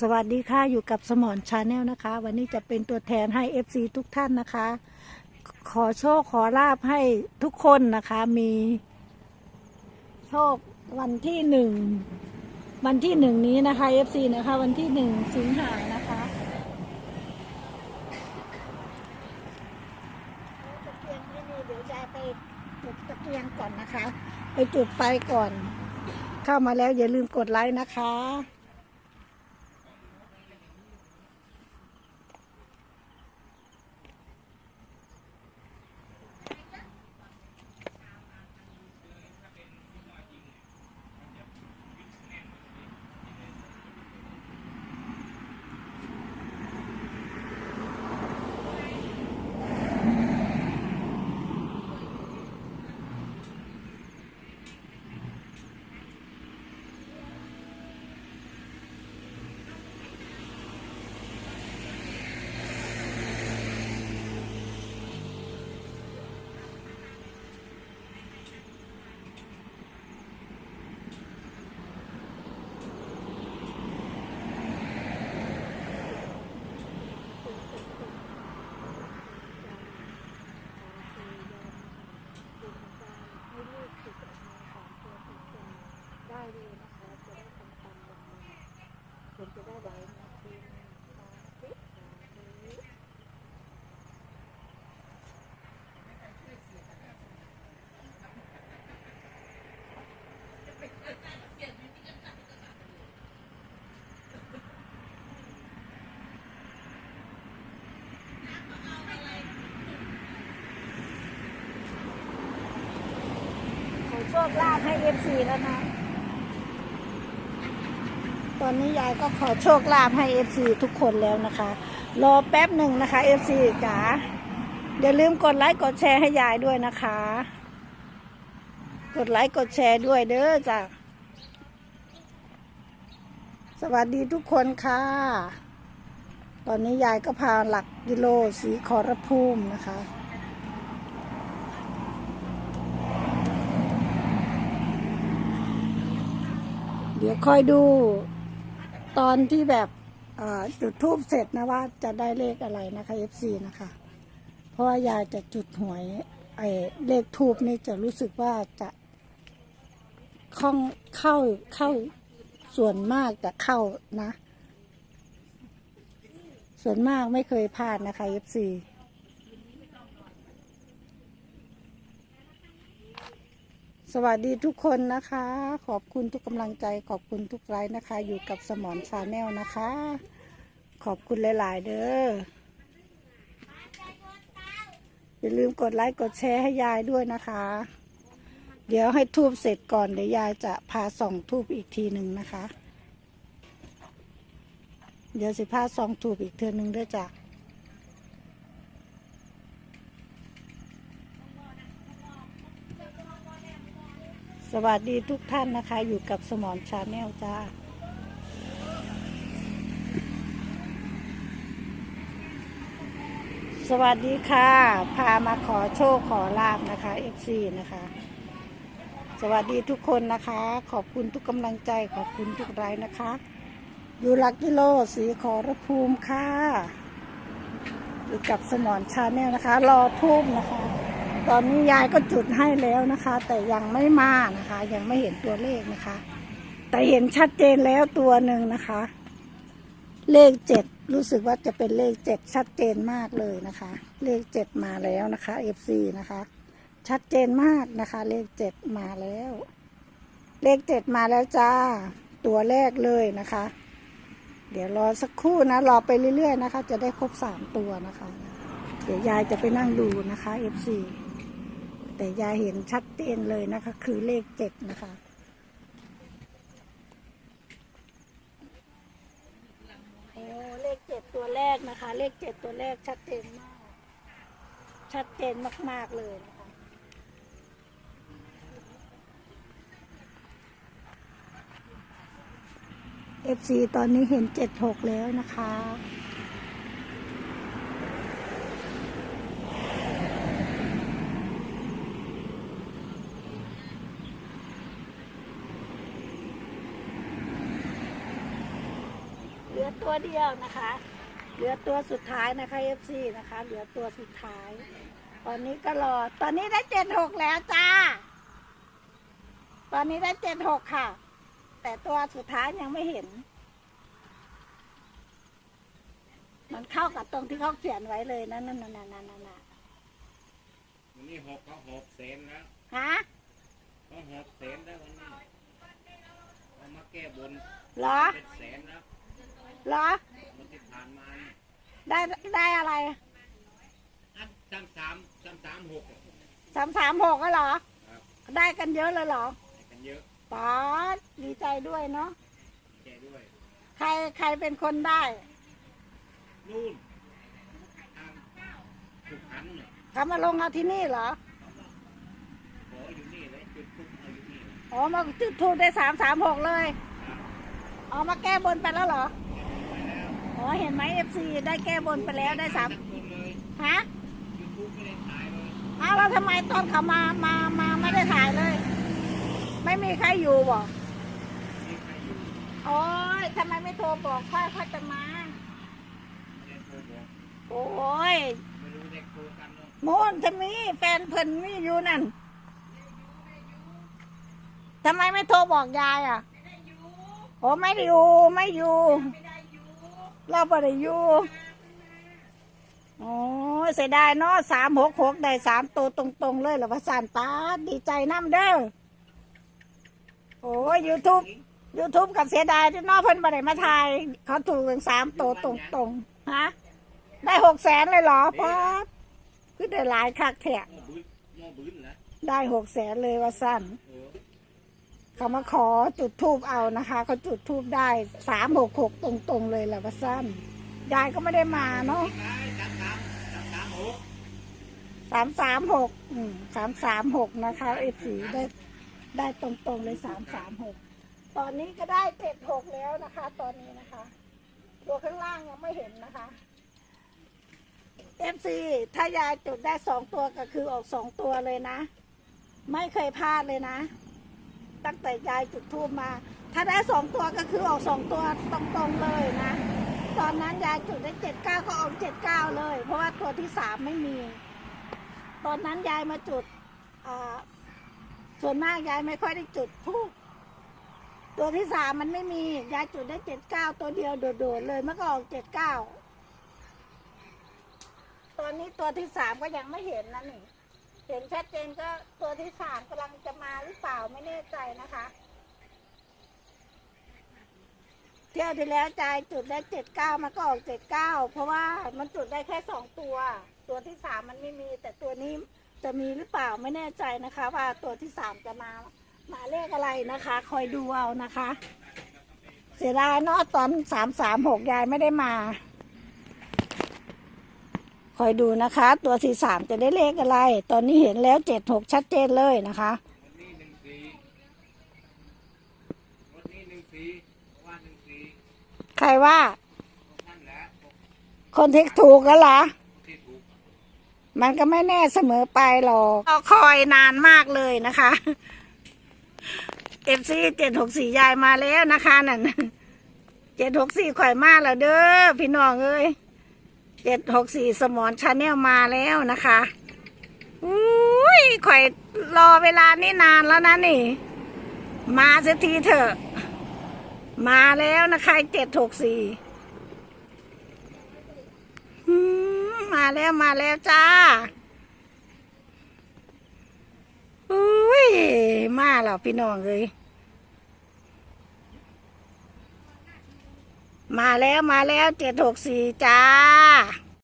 สวัสดีค่ะอยู่กับสมอนชาแนลนะคะ วันนี้จะเป็นตัวแทนให้ FC ทุกท่านนะคะ ขอโชคขอลาบให้ทุกคนนะคะ มี โชควันที่หนึ่งวันที่หนึ่งนี้นะคะ FC นะคะ วันที่หนึ่งสิงหานะคะตะเกียงไม่มีเดี๋ยวจะไปจุดตะเกียงก่อนนะคะ ไปจุดไฟก่อน เข้ามาแล้วอย่าลืมกดไลค์นะคะ ได้เลยนะคะจะได้ทำตามลงมา คุณจะได้ไวนะคุณสาธุสาธุขอโชคลาภให้เอฟซีแล้วนะ ตอนนี้ยายก็ขอโชคลาภให้เอฟซีทุกคนแล้วนะคะ รอแป๊บหนึ่งนะคะเอฟซีจ๋าอย่าลืมกดไลค์กดแชร์ให้ยายด้วยนะคะ กดไลค์กดแชร์ด้วยเด้อจ้ะสวัสดีทุกคนค่ะ ตอนนี้ยายก็พาหลักกิโลสีขอรภูมินะคะเดี๋ยวคอยดู ตอนที่แบบจุดทูบเสร็จนะว่าจะได้เลขอะไรนะคะ FC นะคะ เพราะว่ายายจะจุดหวยไอ้เลขทูบนี่จะรู้สึกว่าจะคล่องเข้าเข้าส่วนมากจะเข้านะ ส่วนมากไม่เคยพลาดนะคะ FC สวัสดีทุกคนนะคะ ขอบคุณทุกกำลังใจ ขอบคุณทุกไลค์นะคะ อยู่กับสมอนชาแนลนะคะ ขอบคุณหลาย ๆ เด้ออย่าลืมกดไลค์กดแชร์ให้ยายด้วยนะคะ เดี๋ยวให้ทูบเสร็จก่อนเดี๋ยวยายจะพาส่องทูบอีกทีหนึ่งนะคะ เดี๋ยวสิพาส่องทูบอีกเทือหนึ่งด้วยจ้ะ สวัสดีทุกท่านนะคะ อยู่กับสมอนชาแนลจ้า สวัสดีค่ะ พามาขอโชคขอลาบนะคะ FC นะคะ สวัสดีทุกคนนะคะ ขอบคุณทุกกำลังใจขอบคุณทุกไลน์นะคะ อยู่หลักกิโลสีขอรภูมิค่ะ อยู่กับสมอนชาแนลนะคะ รอทูบนะคะ ตอนนี้ยายก็จุดให้แล้วนะคะ แต่ยังไม่มานะคะ ยังไม่เห็นตัวเลขนะคะ แต่เห็นชัดเจนแล้วตัวหนึ่งนะคะ เลขเจ็ดรู้สึกว่าจะเป็นเลขเจ็ดชัดเจนมากเลยนะคะ เลขเจ็ดมาแล้วนะคะ FC นะคะ ชัดเจนมากนะคะ เลขเจ็ดมาแล้ว เลขเจ็ดมาแล้วจ้า ตัวแรกเลยนะคะ เดี๋ยวรอสักครู่นะรอไปเรื่อยๆนะคะ จะได้ครบสามตัวนะคะ เดี๋ยวยายจะไปนั่งดูนะคะ FC แต่ยายเห็นชัดเจนเลยนะคะ คือเลขเจ็ดนะคะ โอ้เลขเจ็ดตัวแรกนะคะ เลขเจ็ดตัวแรกชัดเจนมาก ชัดเจนมาก ๆ เลยนะคะ FC ตอนนี้เห็นเจ็ดหกแล้วนะคะ ลือตัวเดียวนะคะ เหลือตัวสุดท้ายนะคะ FC นะคะ เหลือตัวสุดท้าย ตอนนี้ก็รอ ตอนนี้ได้เจ็ดหกแล้วจ้า ตอนนี้ได้เจ็ดหกค่ะ แต่ตัวสุดท้ายยังไม่เห็น มันเข้ากับตรงที่เขาเขียนไว้เลยนะนั่นนั่นนั่นนั่นนั่นน่ะวันนี้หกเขาหกเซนแล้วฮะเขาหกเซนแล้ววันนี้เขามาแก้บนเหรอ เป็นแสนแล้ว เหรอวันที่ผ่านมานี่ได้ได้อะไรอันสามสามสามสามหกสามสามหกก็เหรอครับได้กันเยอะเลยเหรอให้กันเยอะป๊าดดีใจด้วยเนาะ แก้ด้วย ใครใครเป็นคนได้ นู่นทางสุพรรณเนี่ยเขามาลงเอาที่นี่เหรอ ขออยู่นี่เลยจุดทุกเอาอยู่นี่ อ๋อ มาจุดทูบได้สามสามหกเลย อ๋อ มาแก้บนไปแล้วเหรอไปแล้ว อ๋อเห็นไหมเอฟซีได้แก้บนไปแล้วได้สามฮะยูทูบไม่ได้ายเลยอ้าทำไมตอนเขามามามาไม่ได้ถ่ายเลย ไม่มีใครอยู่บ่ไม่ใครอยู่โอ้ยทำไมไม่โทรบอกค่อยค่อยจะมาโอ้ยไม่รู้ได้โทรกันเนาะโมนจะมีแฟนเพิ่นมีอยู่นั่นทำไมไม่โทรบอกยายอะโอ้ไม่อยู่ไม่อยู่ เราไม่ได้อยู่โอ้ยเสียดายเนาะสามหกหกได้สามตัวตรงๆเลยเหรอวะสานตาดีใจน้ำเด้อโอ้ยยูทูบยูทูบกับเสียดายที่นอเพิ่นบ่ได้มาถ่าย เขาถูกถึงสามตัวตรงๆฮะได้หกแสนเลยเหรอป๊อคือได้หลายคักแทะหม้อบื้นหม้อบื้นนะได้หกแสนเลยว่าสั้น เขามาขอจุดทูบเอานะคะเขาจุดทูบได้สามหกหกตรงๆเลยแหละว่าสั้นยายก็ไม่ได้มาเนาะสามสามหกสามสามหกสามสามหกนะคะเอฟซีได้ได้ตรงๆเลยสามสามหกตอนนี้ก็ได้เจ็ดหกแล้วนะคะ ตอนนี้นะคะ ตัวข้างล่างยังไม่เห็นนะคะเอฟซีถ้ายายจุดได้สองตัวก็คือออกสองตัวเลยนะ ไม่เคยพลาดเลยนะ ตั้งแต่ยายจุดทูบมา ถ้าได้สองตัวก็คือออกสองตัวตรงๆเลยนะ ตอนนั้นยายจุดได้เจ็ดเก้าก็ออกเจ็ดเก้าเลย เพราะว่าตัวที่สามไม่มี ตอนนั้นยายมาจุดส่วนมากยายไม่ค่อยได้จุดทูบตัวที่สามมันไม่มี ยายจุดได้เจ็ดเก้าตัวเดียวโดดๆเลยมันก็ออกเจ็ดเก้าตอนนี้ตัวที่สามก็ยังไม่เห็นนะนี่ เห็นชัดเจนก็ตัวที่สามกำลังจะมาหรือเปล่าไม่แน่ใจนะคะเที่ยวที่แล้วใจายจุดได้เจ็ดเก้ามันก็ออกเจ็ดเก้าเพราะว่ามันจุดได้แค่สองตัว ตัวที่สามมันไม่มี แต่ตัวนี้จะมีหรือเปล่าไม่แน่ใจนะคะ ว่าตัวที่สามจะมามาเลขอะไรนะคะ คอยดูเอานะคะ เสียดายเนาะตอนสามสามหกยายไม่ได้มา คอยดูนะคะ ตัวสี่สามจะได้เลขอะไร ตอนนี้เห็นแล้วเจ็ดหกชัดเจนเลยนะคะวันนี้หนึ่งสี่วันนี้หนึ่งปีว่าหนึ่งปีใครว่านั่นแหละคนที่ถูกแล้วเหรอมันก็ไม่แน่เสมอไปหรอกรอคอยนานมากเลยนะคะเอฟซีเจ็ดหกสี่ยายมาแล้วนะคะนั่นเจ็ดหกสี่ข่อยมาแล้วเด้อพี่น้องเอ้ย เจ็ดหกสี่สมอนชาแนลมาแล้วนะคะอุ้ยข่อยรอเวลานี่นานแล้วนะนี่ มาสักทีเถอะ มาแล้วนะคะเจ็ดหกสี่มาแล้วมาแล้วจ้าอุ้ยมาแล้วพี่น้องเลยมาแล้วมาแล้วเจ็ดหกสี่จ้า